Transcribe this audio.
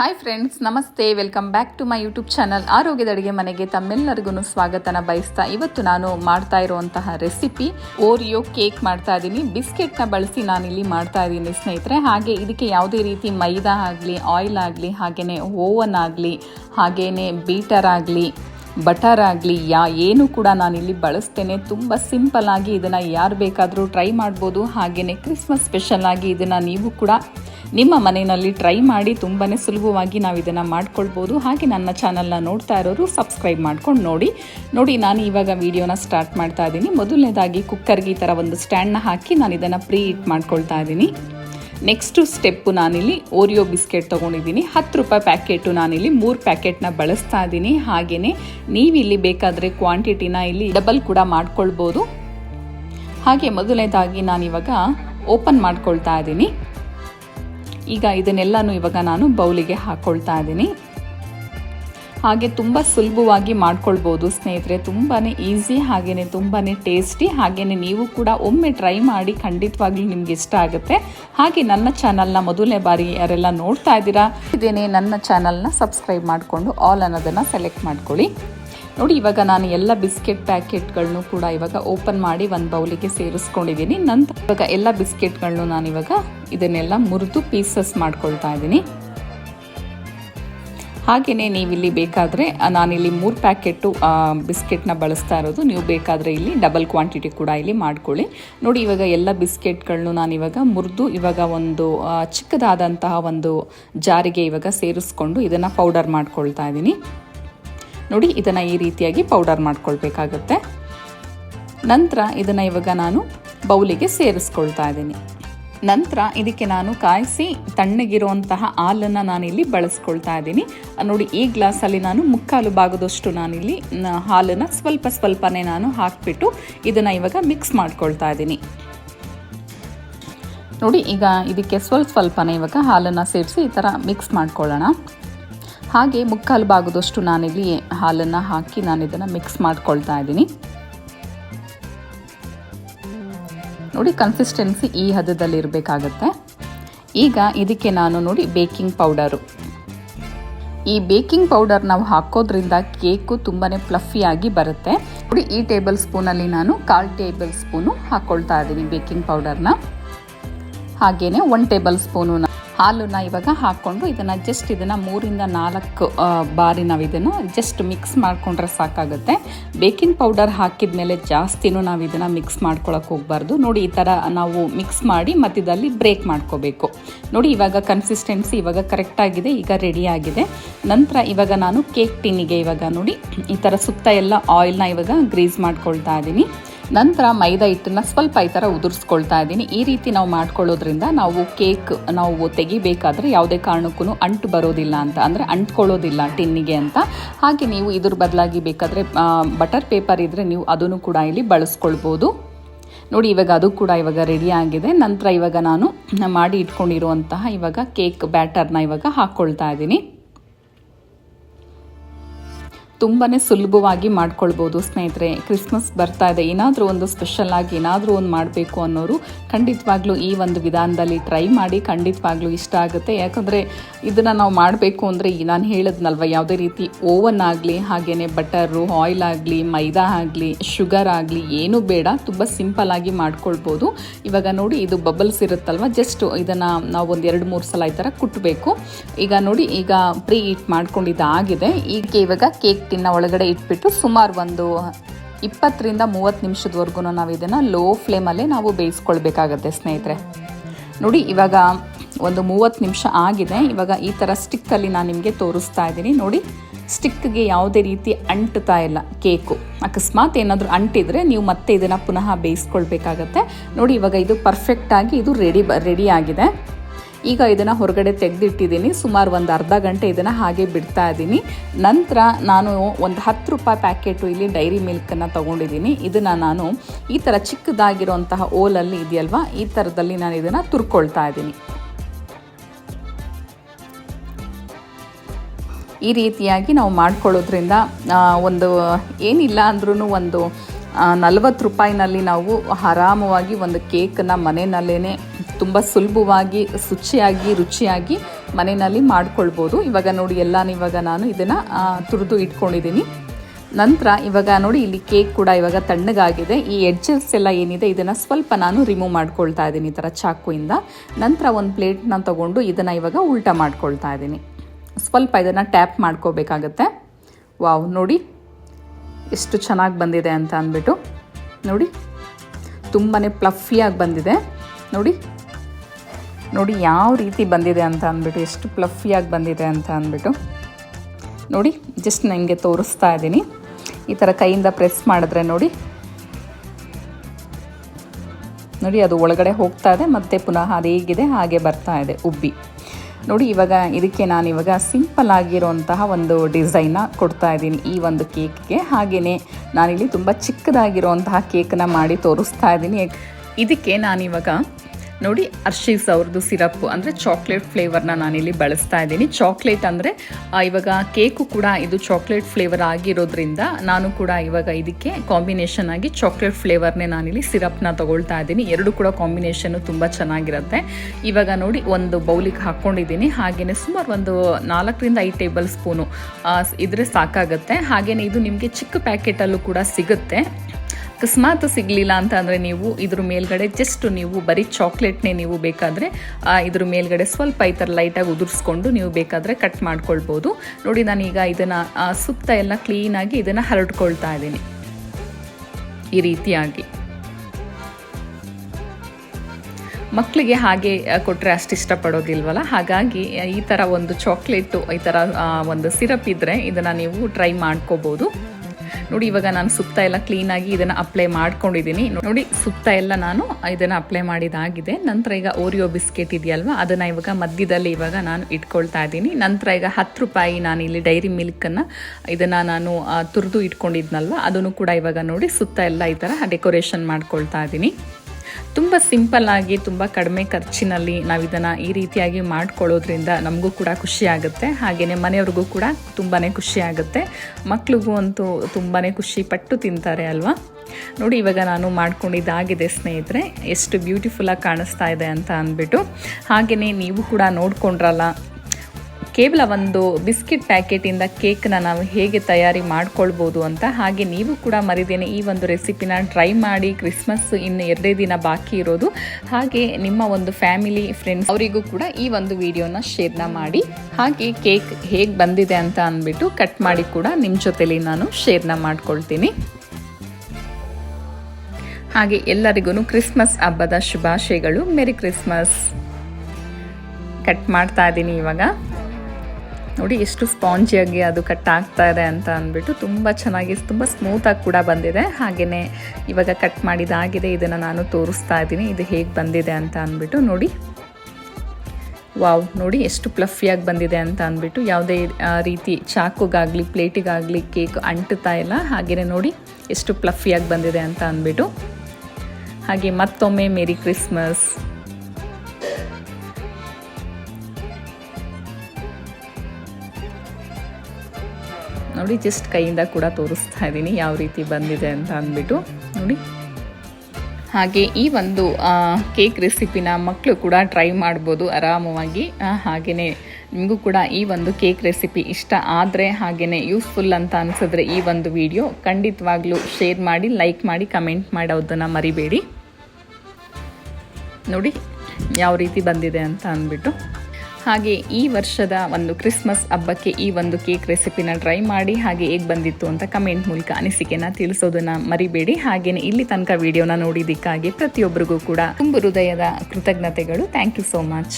Hi friends ನಮಸ್ತೆ. Welcome back to my YouTube channel ಆರೋಗ್ಯದ ಅಡುಗೆ ಮನೆಗೆ ತಮ್ಮೆಲ್ಲರಿಗೂ ಸ್ವಾಗತನ ಬಯಸ್ತಾ ಇವತ್ತು ನಾನು ಮಾಡ್ತಾ ಇರುವಂತಹ ರೆಸಿಪಿ ಓರಿಯೋ ಕೇಕ್ ಮಾಡ್ತಾ ಇದ್ದೀನಿ. ಬಿಸ್ಕೆಟ್ನ ಬಳಸಿ ನಾನಿಲ್ಲಿ ಮಾಡ್ತಾ ಇದ್ದೀನಿ ಸ್ನೇಹಿತರೆ. ಹಾಗೆ ಇದಕ್ಕೆ ಯಾವುದೇ ರೀತಿ ಮೈದಾ ಆಗಲಿ ಆಯಿಲ್ ಆಗಲಿ ಹಾಗೆಯೇ ಓವನ್ ಆಗಲಿ ಹಾಗೆಯೇ ಬೀಟರ್ ಆಗಲಿ ಬಟರ್ ಆಗಲಿ, ಯಾ ಏನು ಕೂಡ ನಾನಿಲ್ಲಿ ಬಳಸ್ತೇನೆ. ತುಂಬ ಸಿಂಪಲ್ ಆಗಿ ಇದನ್ನು ಯಾರು ಬೇಕಾದರೂ ಟ್ರೈ ಮಾಡ್ಬೋದು. ಹಾಗೆಯೇ ಕ್ರಿಸ್ಮಸ್ ಸ್ಪೆಷಲ್ ಆಗಿ ಇದನ್ನು ನೀವು ಕೂಡ ನಿಮ್ಮ ಮನೆಯಲ್ಲಿ ಟ್ರೈ ಮಾಡಿ ತುಂಬಾ ಸುಲಭವಾಗಿ ನಾವು ಇದನ್ನು ಮಾಡ್ಕೊಳ್ಬೋದು. ಹಾಗೆ ನನ್ನ ಚಾನಲ್ನ ನೋಡ್ತಾ ಇರೋರು ಸಬ್ಸ್ಕ್ರೈಬ್ ಮಾಡ್ಕೊಂಡು ನೋಡಿ. ನೋಡಿ, ನಾನು ಇವಾಗ ವಿಡಿಯೋನ ಸ್ಟಾರ್ಟ್ ಮಾಡ್ತಾ ಇದ್ದೀನಿ. ಮೊದಲನೇದಾಗಿ ಕುಕ್ಕರ್ಗೆ ಈ ಥರ ಒಂದು ಸ್ಟ್ಯಾಂಡ್ನ ಹಾಕಿ ನಾನು ಇದನ್ನು ಪ್ರೀ ಹೀಟ್ ಮಾಡ್ಕೊಳ್ತಾ ಇದ್ದೀನಿ. ನೆಕ್ಸ್ಟು ಸ್ಟೆಪ್ಪು ನಾನಿಲ್ಲಿ ಓರಿಯೋ ಬಿಸ್ಕೆಟ್ ತೊಗೊಂಡಿದ್ದೀನಿ. ಹತ್ತು ರೂಪಾಯಿ ಪ್ಯಾಕೆಟು ನಾನಿಲ್ಲಿ ಮೂರು ಪ್ಯಾಕೆಟ್ನ ಬಳಸ್ತಾ ಇದ್ದೀನಿ. ಹಾಗೆಯೇ ನೀವಿಲ್ಲಿ ಬೇಕಾದರೆ ಕ್ವಾಂಟಿಟಿನ ಇಲ್ಲಿ ಡಬಲ್ ಕೂಡ ಮಾಡ್ಕೊಳ್ಬೋದು. ಹಾಗೆ ಮೊದಲನೇದಾಗಿ ನಾನಿವಾಗ ಓಪನ್ ಮಾಡ್ಕೊಳ್ತಾ ಇದ್ದೀನಿ. ಈಗ ಇದನ್ನೆಲ್ಲನೂ ಇವಾಗ ನಾನು ಬೌಲಿಗೆ ಹಾಕ್ಕೊಳ್ತಾ ಇದ್ದೀನಿ. ಹಾಗೆ ತುಂಬ ಸುಲಭವಾಗಿ ಮಾಡ್ಕೊಳ್ಬೋದು ಸ್ನೇಹಿತರೆ. ತುಂಬಾ ಈಸಿ ಹಾಗೇ ತುಂಬಾ ಟೇಸ್ಟಿ ಹಾಗೇ ನೀವು ಕೂಡ ಒಮ್ಮೆ ಟ್ರೈ ಮಾಡಿ ಖಂಡಿತವಾಗ್ಲೂ ನಿಮ್ಗೆ ಇಷ್ಟ ಆಗುತ್ತೆ. ಹಾಗೆ ನನ್ನ ಚಾನಲ್ನ ಮೊದಲನೇ ಬಾರಿ ಯಾರೆಲ್ಲ ನೋಡ್ತಾ ಇದ್ದೀರಾ, ಇದೇನೆ ನನ್ನ ಚಾನಲ್ನ ಸಬ್ಸ್ಕ್ರೈಬ್ ಮಾಡಿಕೊಂಡು ಆಲ್ ಅನ್ನೋದನ್ನು ಸೆಲೆಕ್ಟ್ ಮಾಡ್ಕೊಳ್ಳಿ. ನೋಡಿ, ಇವಾಗ ನಾನು ಎಲ್ಲ ಬಿಸ್ಕೆಟ್ ಪ್ಯಾಕೆಟ್ಗಳನ್ನು ಕೂಡ ಇವಾಗ ಓಪನ್ ಮಾಡಿ ಒಂದು ಬೌಲಿಗೆ ಸೇರಿಸ್ಕೊಂಡಿದ್ದೀನಿ ನಂತರ ಇವಾಗ ಎಲ್ಲ ಬಿಸ್ಕೆಟ್ಗಳನ್ನು ನಾನು ಇವಾಗ ಇದನ್ನೆಲ್ಲ ಮುರಿದು ಪೀಸಸ್ ಮಾಡ್ಕೊಳ್ತಾ ಇದ್ದೀನಿ ಹಾಗೆಯೇ ನೀವಿಲ್ಲಿ ಬೇಕಾದರೆ, ನಾನಿಲ್ಲಿ ಮೂರು ಪ್ಯಾಕೆಟು ಬಿಸ್ಕೆಟ್ನ ಬಳಸ್ತಾ ಇರೋದು. ನೀವು ಬೇಕಾದರೆ ಇಲ್ಲಿ ಡಬಲ್ ಕ್ವಾಂಟಿಟಿ ಕೂಡ ಇಲ್ಲಿ ಮಾಡ್ಕೊಳ್ಳಿ. ನೋಡಿ, ಇವಾಗ ಎಲ್ಲ ಬಿಸ್ಕೆಟ್ಗಳನ್ನು ನಾನಿವಾಗ ಮುರಿದು ಇವಾಗ ಒಂದು ಚಿಕ್ಕದಾದಂತಹ ಒಂದು ಜಾರಿಗೆ ಇವಾಗ ಸೇರಿಸ್ಕೊಂಡು ಇದನ್ನು ಪೌಡರ್ ಮಾಡ್ಕೊಳ್ತಾ ಇದ್ದೀನಿ ನೋಡಿ, ಇದನ್ನು ಈ ರೀತಿಯಾಗಿ ಪೌಡರ್ ಮಾಡ್ಕೊಳ್ಬೇಕಾಗತ್ತೆ. ನಂತರ ಇದನ್ನು ಇವಾಗ ನಾನು ಬೌಲಿಗೆ ಸೇರಿಸ್ಕೊಳ್ತಾ ಇದ್ದೀನಿ. ನಂತರ ಇದಕ್ಕೆ ನಾನು ಕಾಯಿಸಿ ತಣ್ಣಗಿರುವಂತಹ ಹಾಲನ್ನು ನಾನಿಲ್ಲಿ ಬಳಸ್ಕೊಳ್ತಾ ಇದ್ದೀನಿ. ನೋಡಿ, ಈ ಗ್ಲಾಸಲ್ಲಿ ನಾನು ಮುಕ್ಕಾಲು ಭಾಗದಷ್ಟು ನಾನಿಲ್ಲಿ ಹಾಲನ್ನು ಸ್ವಲ್ಪ ಸ್ವಲ್ಪನೇ ನಾನು ಹಾಕಿಬಿಟ್ಟು ಇದನ್ನು ಇವಾಗ ಮಿಕ್ಸ್ ಮಾಡ್ಕೊಳ್ತಾ ಇದ್ದೀನಿ. ನೋಡಿ, ಈಗ ಇದಕ್ಕೆ ಸ್ವಲ್ಪ ಸ್ವಲ್ಪನೇ ಇವಾಗ ಹಾಲನ್ನು ಸೇರಿಸಿ ಈ ಥರ ಮಿಕ್ಸ್ ಮಾಡ್ಕೊಳ್ಳೋಣ. ಹಾಗೆ ಮುಕ್ಕಾಲು ಭಾಗದಷ್ಟು ನಾನಿಲ್ಲಿ ಹಾಲನ್ನು ಹಾಕಿ ನಾನು ಇದನ್ನು ಮಿಕ್ಸ್ ಮಾಡ್ಕೊಳ್ತಾ ಇದ್ದೀನಿ. ನೋಡಿ ಕನ್ಸಿಸ್ಟೆನ್ಸಿ ಈ ಹದದಲ್ಲಿ ಇರಬೇಕಾಗತ್ತೆ. ಈಗ ಇದಕ್ಕೆ ನಾನು ನೋಡಿ ಬೇಕಿಂಗ್ ಪೌಡರು ಈ ಬೇಕಿಂಗ್ ಪೌಡರ್ ನಾವು ಹಾಕೋದ್ರಿಂದ ಕೇಕು ತುಂಬಾ ಪ್ಲಫಿಯಾಗಿ ಬರುತ್ತೆ. ನೋಡಿ, ಈ ಟೇಬಲ್ ಸ್ಪೂನಲ್ಲಿ ನಾನು ಕಾಲು ಟೇಬಲ್ ಸ್ಪೂನು ಹಾಕ್ಕೊಳ್ತಾ ಇದ್ದೀನಿ ಬೇಕಿಂಗ್ ಪೌಡರ್ನ ಹಾಗೆಯೇ ಒನ್ ಟೇಬಲ್ ಸ್ಪೂನು ಹಾಲನ್ನ ಇವಾಗ ಹಾಕ್ಕೊಂಡು ಇದನ್ನು ಜಸ್ಟ್ ಇದನ್ನು ಮೂರಿಂದ ನಾಲ್ಕು ಬಾರಿ ನಾವು ಇದನ್ನು ಜಸ್ಟ್ ಮಿಕ್ಸ್ ಮಾಡಿಕೊಂಡ್ರೆ ಸಾಕಾಗುತ್ತೆ. ಬೇಕಿಂಗ್ ಪೌಡರ್ ಹಾಕಿದ ಮೇಲೆ ಜಾಸ್ತಿನೂ ನಾವು ಇದನ್ನು ಮಿಕ್ಸ್ ಮಾಡ್ಕೊಳಕ್ಕೆ ಹೋಗಬಾರ್ದು. ನೋಡಿ, ಈ ಥರ ನಾವು ಮಿಕ್ಸ್ ಮಾಡಿ ಮಧ್ಯದಲ್ಲಿ ಬ್ರೇಕ್ ಮಾಡ್ಕೋಬೇಕು. ನೋಡಿ, ಇವಾಗ ಕನ್ಸಿಸ್ಟೆನ್ಸಿ ಇವಾಗ ಕರೆಕ್ಟಾಗಿದೆ ಈಗ ರೆಡಿ ಆಗಿದೆ. ನಂತರ ಇವಾಗ ನಾನು ಕೇಕ್ ಟಿನ್ನಿಗೆ ಇವಾಗ ನೋಡಿ, ಈ ಥರ ಸುತ್ತ ಎಲ್ಲ ಆಯಿಲ್ನ ಇವಾಗ ಗ್ರೀಸ್ ಮಾಡ್ಕೊಳ್ತಾ ಇದ್ದೀನಿ ನಂತರ ಮೈದಾ ಹಿಟ್ಟನ್ನು ಸ್ವಲ್ಪ ಈ ಥರ ಉದುರಿಸ್ಕೊಳ್ತಾ ಇದ್ದೀನಿ. ಈ ರೀತಿ ನಾವು ಮಾಡ್ಕೊಳ್ಳೋದ್ರಿಂದ ನಾವು ಕೇಕ್ ನಾವು ತೆಗಿಬೇಕಾದ್ರೆ ಯಾವುದೇ ಕಾರಣಕ್ಕೂ ಅಂಟು ಬರೋದಿಲ್ಲ ಅಂತ. ಅಂದರೆ ಅಂಟ್ಕೊಳ್ಳೋದಿಲ್ಲ ಟಿನ್ನಿಗೆ ಅಂತ. ಹಾಗೆ ನೀವು ಇದ್ರ ಬದಲಾಗಿ ಬೇಕಾದರೆ ಬಟರ್ ಪೇಪರ್ ಇದ್ದರೆ ನೀವು ಅದನ್ನು ಕೂಡ ಇಲ್ಲಿ ಬಳಸ್ಕೊಳ್ಬೋದು. ನೋಡಿ, ಇವಾಗ ಅದು ಕೂಡ ಇವಾಗ ರೆಡಿ ಆಗಿದೆ. ನಂತರ ಇವಾಗ ನಾನು ಮಾಡಿ ಇಟ್ಕೊಂಡಿರುವಂತಹ ಇವಾಗ ಕೇಕ್ ಬ್ಯಾಟರ್ನ ಇವಾಗ ಹಾಕ್ಕೊಳ್ತಾ ಇದ್ದೀನಿ. ತುಂಬಾ ಸುಲಭವಾಗಿ ಮಾಡ್ಕೊಳ್ಬೋದು. ಸ್ನೇಹಿತರೆ ಕ್ರಿಸ್ಮಸ್ ಬರ್ತಾ ಇದೆ. ಏನಾದರೂ ಒಂದು ಸ್ಪೆಷಲ್ ಆಗಿ ಏನಾದರೂ ಒಂದು ಮಾಡಬೇಕು ಅನ್ನೋರು ಖಂಡಿತವಾಗ್ಲೂ ಈ ಒಂದು ವಿಧಾನದಲ್ಲಿ ಟ್ರೈ ಮಾಡಿ ಖಂಡಿತವಾಗ್ಲೂ ಇಷ್ಟ ಆಗುತ್ತೆ. ಯಾಕಂದರೆ ಇದನ್ನು ನಾವು ಮಾಡಬೇಕು ಅಂದರೆ ನಾನು ಹೇಳಿದ್ನಲ್ವ, ಯಾವುದೇ ರೀತಿ ಓವನ್ ಆಗಲಿ ಹಾಗೇ ಬಟರು ಆಯಿಲ್ ಆಗಲಿ, ಮೈದಾ ಆಗಲಿ ಶುಗರ್ ಆಗಲಿ, ಏನೂ ಬೇಡ. ತುಂಬ ಸಿಂಪಲ್ ಆಗಿ ಮಾಡ್ಕೊಳ್ಬೋದು. ಇವಾಗ ನೋಡಿ, ಇದು ಬಬಲ್ಸ್ ಇರುತ್ತಲ್ವ ಜಸ್ಟ್ ಇದನ್ನು ನಾವು ಒಂದು ಎರಡು ಮೂರು ಸಲ ಈ ಥರ ಕುಟ್ಟಬೇಕು ಈಗ ನೋಡಿ, ಈಗ ಪ್ರೀ ಹೀಟ್ ಮಾಡ್ಕೊಂಡಿದ್ದಾಗಿದೆ. ಈಗ ಇವಾಗ ಕೇಕ್ ಟಿನ್ನ ಒಳಗಡೆ ಇಟ್ಬಿಟ್ಟು ಸುಮಾರು ಒಂದು ಇಪ್ಪತ್ತರಿಂದ ಮೂವತ್ತು ನಿಮಿಷದವರೆಗೂ ನಾವು ಇದನ್ನು ಲೋ ಫ್ಲೇಮಲ್ಲೇ ನಾವು ಬೇಯಿಸ್ಕೊಳ್ಬೇಕಾಗತ್ತೆ ಸ್ನೇಹಿತರೆ. ನೋಡಿ, ಇವಾಗ ಒಂದು ಮೂವತ್ತು ನಿಮಿಷ ಆಗಿದೆ. ಇವಾಗ ಈ ಥರ ಸ್ಟಿಕ್ಕಲ್ಲಿ ನಾನು ನಿಮಗೆ ತೋರಿಸ್ತಾ ಇದ್ದೀನಿ. ನೋಡಿ, ಸ್ಟಿಕ್ಗೆ ಯಾವುದೇ ರೀತಿ ಅಂಟ್ತಾ ಇಲ್ಲ ಕೇಕು. ಅಕಸ್ಮಾತ್ ಏನಾದರೂ ಅಂಟಿದ್ರೆ ನೀವು ಮತ್ತೆ ಇದನ್ನು ಪುನಃ ಬೇಯಿಸ್ಕೊಳ್ಬೇಕಾಗತ್ತೆ. ನೋಡಿ, ಇವಾಗ ಇದು ಪರ್ಫೆಕ್ಟಾಗಿ ಇದು ರೆಡಿ ರೆಡಿ ಆಗಿದೆ. ಈಗ ಇದನ್ನು ಹೊರಗಡೆ ತೆಗೆದಿಟ್ಟಿದ್ದೀನಿ. ಸುಮಾರು ಒಂದು ಅರ್ಧ ಗಂಟೆ ಇದನ್ನು ಹಾಗೆ ಬಿಡ್ತಾ ಇದ್ದೀನಿ. ನಂತರ ನಾನು ಒಂದು ಹತ್ತು ರೂಪಾಯಿ ಪ್ಯಾಕೆಟು ಇಲ್ಲಿ ಡೈರಿ ಮಿಲ್ಕನ್ನು ತೊಗೊಂಡಿದ್ದೀನಿ. ಇದನ್ನು ನಾನು ಈ ಥರ ಚಿಕ್ಕದಾಗಿರುವಂತಹ ಓಲಲ್ಲಿ ಇದೆಯಲ್ವಾ, ಈ ಥರದಲ್ಲಿ ನಾನು ಇದನ್ನು ತುರ್ಕೊಳ್ತಾ ಇದ್ದೀನಿ. ಈ ರೀತಿಯಾಗಿ ನಾವು ಮಾಡ್ಕೊಳ್ಳೋದ್ರಿಂದ ಒಂದು ಏನಿಲ್ಲ ಅಂದ್ರೂ ಒಂದು ನಲವತ್ತು ರೂಪಾಯಿನಲ್ಲಿ ನಾವು ಆರಾಮವಾಗಿ ಒಂದು ಕೇಕನ್ನು ಮನೆಯಲ್ಲೇ ತುಂಬ ಸುಲಭವಾಗಿ, ಶುಚಿಯಾಗಿ, ರುಚಿಯಾಗಿ ಮನೆಯಲ್ಲಿ ಮಾಡ್ಕೊಳ್ಬೋದು. ಇವಾಗ ನೋಡಿ, ಎಲ್ಲಾನು ಇವಾಗ ನಾನು ಇದನ್ನು ತುರಿದು ಇಟ್ಕೊಂಡಿದ್ದೀನಿ. ನಂತರ ಇವಾಗ ನೋಡಿ, ಇಲ್ಲಿ ಕೇಕ್ ಕೂಡ ಇವಾಗ ತಣ್ಣಗಾಗಿದೆ. ಈ ಎಡ್ಜಸ್ ಎಲ್ಲ ಏನಿದೆ, ಇದನ್ನು ಸ್ವಲ್ಪ ನಾನು ರಿಮೂವ್ ಮಾಡ್ಕೊಳ್ತಾ ಇದ್ದೀನಿ, ಈ ಥರ ಚಾಕುಯಿಂದ ನಂತರ ಒಂದು ಪ್ಲೇಟ್ನ ತೊಗೊಂಡು ಇದನ್ನು ಇವಾಗ ಉಲ್ಟಾ ಮಾಡ್ಕೊಳ್ತಾ ಇದ್ದೀನಿ. ಸ್ವಲ್ಪ ಇದನ್ನು ಟ್ಯಾಪ್ ಮಾಡ್ಕೋಬೇಕಾಗತ್ತೆ. ವಾವ್, ನೋಡಿ. ಎಷ್ಟು ಚೆನ್ನಾಗಿ ಬಂದಿದೆ ಅಂತ ಅಂದ್ಬಿಟ್ಟು. ನೋಡಿ. ತುಂಬಾ ಪ್ಲಫಿಯಾಗಿ ಬಂದಿದೆ. ನೋಡಿ. ನೋಡಿ ಯಾವ ರೀತಿ ಬಂದಿದೆ ಅಂತ ಅಂದ್ಬಿಟ್ಟು, ಎಷ್ಟು ಪ್ಲಫಿಯಾಗಿ ಬಂದಿದೆ ಅಂತ ಅಂದ್ಬಿಟ್ಟು. ನೋಡಿ ಜಸ್ಟ್ ನನಗೆ ತೋರಿಸ್ತಾ ಇದ್ದೀನಿ. ಈ ಥರ ಕೈಯಿಂದ ಪ್ರೆಸ್ ಮಾಡಿದ್ರೆ ನೋಡಿ. ನೋಡಿ, ಅದು ಒಳಗಡೆ ಹೋಗ್ತಾ ಇದೆ, ಮತ್ತು ಪುನಃ ಅದು ಹೇಗಿದೆ ಹಾಗೆ ಬರ್ತಾ ಇದೆ ಉಬ್ಬಿ. ನೋಡಿ, ಇವಾಗ ಇದಕ್ಕೆ ನಾನು ಇವಾಗ ಸಿಂಪಲ್ ಆಗಿರೋಂತಹ ಒಂದು ಡಿಸೈನ್ನ ಕೊಡ್ತಾ ಇದ್ದೀನಿ ಈ ಒಂದು ಕೇಕ್ಗೆ. ಹಾಗೆಯೇ ನಾನಿಲ್ಲಿ ತುಂಬ ಚಿಕ್ಕದಾಗಿರುವಂತಹ ಕೇಕನ್ನ ಮಾಡಿ ತೋರಿಸ್ತಾ ಇದ್ದೀನಿ. ಇದಕ್ಕೆ ನಾನಿವಾಗ ನೋಡಿ ಅರ್ಶೀಸ್ ಅವ್ರದ್ದು ಸಿರಪ್ಪು ಅಂದರೆ ಚಾಕ್ಲೇಟ್ ಫ್ಲೇವರ್ನ ನಾನಿಲ್ಲಿ ಬಳಸ್ತಾ ಇದ್ದೀನಿ. ಚಾಕ್ಲೇಟ್ ಅಂದರೆ ಇವಾಗ ಕೇಕು ಕೂಡ ಇದು ಚಾಕ್ಲೇಟ್ ಫ್ಲೇವರ್ ಆಗಿರೋದ್ರಿಂದ ನಾನು ಕೂಡ ಇವಾಗ ಇದಕ್ಕೆ ಕಾಂಬಿನೇಷನ್ ಆಗಿ ಚಾಕ್ಲೇಟ್ ಫ್ಲೇವರ್ನೇ ನಾನಿಲ್ಲಿ ಸಿರಪ್ನ ತೊಗೊಳ್ತಾ ಇದ್ದೀನಿ. ಎರಡು ಕೂಡ ಕಾಂಬಿನೇಷನ್ನು ತುಂಬ ಚೆನ್ನಾಗಿರುತ್ತೆ. ಇವಾಗ ನೋಡಿ ಒಂದು ಬೌಲಿಗೆ ಹಾಕ್ಕೊಂಡಿದ್ದೀನಿ. ಹಾಗೆಯೇ ಸುಮಾರು ಒಂದು ನಾಲ್ಕರಿಂದ ಐದು ಟೇಬಲ್ ಸ್ಪೂನು ಇದ್ರೆ ಸಾಕಾಗುತ್ತೆ. ಹಾಗೆಯೇ ಇದು ನಿಮಗೆ ಚಿಕ್ಕ ಪ್ಯಾಕೆಟಲ್ಲೂ ಕೂಡ ಸಿಗುತ್ತೆ. ಅಕಸ್ಮಾತ್ ಸಿಗಲಿಲ್ಲ ಅಂತ ಅಂದರೆ ನೀವು ಇದ್ರ ಮೇಲ್ಗಡೆ ಜಸ್ಟ್ ನೀವು ಬರೀ ಚಾಕ್ಲೇಟ್ನೇ ನೀವು ಬೇಕಾದರೆ ಇದ್ರ ಮೇಲ್ಗಡೆ ಸ್ವಲ್ಪ ಈ ಥರ ಲೈಟಾಗಿ ಉದುರಿಸ್ಕೊಂಡು ನೀವು ಬೇಕಾದರೆ ಕಟ್ ಮಾಡ್ಕೊಳ್ಬೋದು. ನೋಡಿ, ನಾನೀಗ ಇದನ್ನು ಸುತ್ತ ಎಲ್ಲ ಕ್ಲೀನಾಗಿ ಇದನ್ನು ಹರಡ್ಕೊಳ್ತಾ ಇದ್ದೀನಿ. ಈ ರೀತಿಯಾಗಿ. ಮಕ್ಕಳಿಗೆ ಹಾಗೆ ಕೊಟ್ಟರೆ ಅಷ್ಟು ಇಷ್ಟಪಡೋದಿಲ್ವಲ್ಲ? ಹಾಗಾಗಿ, ಈ ಥರ ಒಂದು ಚಾಕ್ಲೇಟು ಈ ಥರ ಒಂದು ಸಿರಪ್ ಇದ್ದರೆ ಇದನ್ನು ನೀವು ಟ್ರೈ ಮಾಡ್ಕೋಬೋದು. ನೋಡಿ, ಇವಾಗ ನಾನು ಸುತ್ತ ಎಲ್ಲ ಕ್ಲೀನಾಗಿ ಇದನ್ನು ಅಪ್ಲೈ ಮಾಡ್ಕೊಂಡಿದ್ದೀನಿ. ನೋಡಿ ಸುತ್ತ ಎಲ್ಲ ನಾನು ಇದನ್ನು ಅಪ್ಲೈ ಮಾಡಿದಾಗಿದೆ. ನಂತರ ಈಗ ಓರಿಯೋ ಬಿಸ್ಕೆಟ್ ಇದೆಯಲ್ವಾ, ಅದನ್ನು ಇವಾಗ ಮಧ್ಯದಲ್ಲಿ ಇವಾಗ ನಾನು ಇಟ್ಕೊಳ್ತಾ ಇದ್ದೀನಿ. ನಂತರ ಈಗ ಹತ್ತು ರೂಪಾಯಿ ನಾನು ಇಲ್ಲಿ ಡೈರಿ ಮಿಲ್ಕನ್ನು ಇದನ್ನು ನಾನು ತುರಿದು ಇಟ್ಕೊಂಡಿದ್ನಲ್ವ, ಅದನ್ನು ಕೂಡ ಇವಾಗ ನೋಡಿ ಸುತ್ತ ಎಲ್ಲ ಈ ಥರ ಡೆಕೋರೇಷನ್ ಮಾಡ್ಕೊಳ್ತಾ ಇದ್ದೀನಿ. ತುಂಬ ಸಿಂಪಲ್ ಆಗಿ, ತುಂಬ ಕಡಿಮೆ ಖರ್ಚಿನಲ್ಲಿ ನಾವು ಇದನ್ನು ಈ ರೀತಿಯಾಗಿ ಮಾಡ್ಕೊಳ್ಳೋದ್ರಿಂದ ನಮಗೂ ಕೂಡ ಖುಷಿ ಆಗುತ್ತೆ. ಹಾಗೆಯೇ ಮನೆಯವ್ರಿಗೂ ಕೂಡ ತುಂಬಾ ಖುಷಿ ಆಗುತ್ತೆ. ಮಕ್ಳಿಗೂ ಅಂತೂ ತುಂಬಾ ಖುಷಿ ಪಟ್ಟು ತಿಂತಾರೆ ಅಲ್ವಾ? ನೋಡಿ, ಇವಾಗ ನಾನು ಮಾಡ್ಕೊಂಡಿದ್ದಾಗಿದೆ ಸ್ನೇಹಿತರೆ, ಎಷ್ಟು ಬ್ಯೂಟಿಫುಲ್ಲಾಗಿ ಕಾಣಿಸ್ತಾ ಇದೆ ಅಂತ ಅಂದ್ಬಿಟ್ಟು. ಹಾಗೆಯೇ ನೀವು ಕೂಡ ನೋಡ್ಕೊಂಡ್ರಲ್ಲ ಕೇವಲ ಒಂದು ಬಿಸ್ಕಿಟ್ ಪ್ಯಾಕೆಟಿಂದ ಕೇಕ್ನ ನಾವು ಹೇಗೆ ತಯಾರಿ ಮಾಡ್ಕೊಳ್ಬೋದು ಅಂತ ಹಾಗೆ ನೀವು ಕೂಡ ಮರಿದೇನೆ ಈ ಒಂದು ರೆಸಿಪಿನ ಟ್ರೈ ಮಾಡಿ. ಕ್ರಿಸ್ಮಸ್ ಇನ್ನು ಎರಡೇ ದಿನ ಬಾಕಿ ಇರೋದು. ಹಾಗೆ ನಿಮ್ಮ ಒಂದು ಫ್ಯಾಮಿಲಿ, ಫ್ರೆಂಡ್ಸ್ ಅವರಿಗೂ ಕೂಡ ಈ ಒಂದು ವಿಡಿಯೋನ ಶೇರ್ನ ಮಾಡಿ. ಹಾಗೆ ಕೇಕ್ ಹೇಗೆ ಬಂದಿದೆ ಅಂತ ಅಂದ್ಬಿಟ್ಟು ಕಟ್ ಮಾಡಿ ಕೂಡ ನಿಮ್ಮ ಜೊತೆಲಿ ನಾನು ಶೇರ್ನ ಮಾಡ್ಕೊಳ್ತೀನಿ. ಹಾಗೆ ಎಲ್ಲರಿಗೂ ಕ್ರಿಸ್ಮಸ್ ಹಬ್ಬದ ಶುಭಾಶಯಗಳು. ಮೆರಿ ಕ್ರಿಸ್ಮಸ್. ಕಟ್ ಮಾಡ್ತಾ ಇದ್ದೀನಿ ಇವಾಗ. ನೋಡಿ ಎಷ್ಟು ಸ್ಪಾಂಜಿಯಾಗಿ ಅದು ಕಟ್ ಆಗ್ತಾ ಇದೆ ಅಂತ ಅಂದ್ಬಿಟ್ಟು ತುಂಬ ಚೆನ್ನಾಗಿ, ತುಂಬ ಸ್ಮೂತಾಗಿ ಕೂಡ ಬಂದಿದೆ. ಹಾಗೆಯೇ ಇವಾಗ ಕಟ್ ಮಾಡಿದಾಗಿದೆ ಇದನ್ನು ನಾನು ತೋರಿಸ್ತಾ ಇದ್ದೀನಿ. ಇದು ಹೇಗೆ ಬಂದಿದೆ ಅಂತ ಅಂದ್ಬಿಟ್ಟು ನೋಡಿ. ವಾವ್, ನೋಡಿ ಎಷ್ಟು ಪ್ಲಫಿಯಾಗಿ ಬಂದಿದೆ ಅಂತ ಅಂದ್ಬಿಟ್ಟು ಯಾವುದೇ ರೀತಿ ಚಾಕುಗಾಗಲಿ, ಪ್ಲೇಟಿಗಾಗಲಿ, ಕೇಕ್ ಅಂಟುತ್ತಾ ಇಲ್ಲ. ಹಾಗೆಯೇ ನೋಡಿ ಎಷ್ಟು ಪ್ಲಫಿಯಾಗಿ ಬಂದಿದೆ ಅಂತ ಅಂದ್ಬಿಟ್ಟು. ಹಾಗೆ ಮತ್ತೊಮ್ಮೆ ಮೇರಿ ಕ್ರಿಸ್ಮಸ್ ನೋಡಿ ಜಸ್ಟ್ ಕೈಯಿಂದ ಕೂಡ ತೋರಿಸ್ತಾ ಇದ್ದೀನಿ ಯಾವ ರೀತಿ ಬಂದಿದೆ ಅಂತ ಅಂದ್ಬಿಟ್ಟು. ನೋಡಿ. ಹಾಗೆ ಈ ಒಂದು ಕೇಕ್ ರೆಸಿಪಿನ ಮಕ್ಕಳು ಕೂಡ ಟ್ರೈ ಮಾಡ್ಬೋದು ಆರಾಮವಾಗಿ. ಹಾಗೆಯೇ ನಿಮಗೂ ಕೂಡ ಈ ಒಂದು ಕೇಕ್ ರೆಸಿಪಿ ಇಷ್ಟ ಆದರೆ ಹಾಗೆಯೇ ಯೂಸ್ಫುಲ್ ಅಂತ ಅನಿಸಿದ್ರೆ ಈ ಒಂದು ವಿಡಿಯೋ ಖಂಡಿತವಾಗ್ಲೂ ಶೇರ್ ಮಾಡಿ ಲೈಕ್ ಮಾಡಿ ಕಮೆಂಟ್ ಮಾಡೋದನ್ನು ಮರಿಬೇಡಿ. ನೋಡಿ, ಯಾವ ರೀತಿ ಬಂದಿದೆ ಅಂತ ಅಂದ್ಬಿಟ್ಟು. ಹಾಗೆ ಈ ವರ್ಷದ ಒಂದು ಕ್ರಿಸ್ಮಸ್ ಹಬ್ಬಕ್ಕೆ ಈ ಒಂದು ಕೇಕ್ ರೆಸಿಪಿನ ಟ್ರೈ ಮಾಡಿ ಹಾಗೆ ಹೇಗೆ ಬಂದಿತ್ತು ಅಂತ ಕಮೆಂಟ್ ಮೂಲಕ ಅನಿಸಿಕೆನ ತಿಳಿಸೋದನ್ನ ಮರಿಬೇಡಿ. ಹಾಗೆಯೇ ಇಲ್ಲಿ ತನಕ ವಿಡಿಯೋನ ನೋಡಿದ್ದಕ್ಕಾಗಿ ಪ್ರತಿಯೊಬ್ಬರಿಗೂ ಕೂಡ ತುಂಬ ಹೃದಯದ ಕೃತಜ್ಞತೆಗಳು. Thank you so much.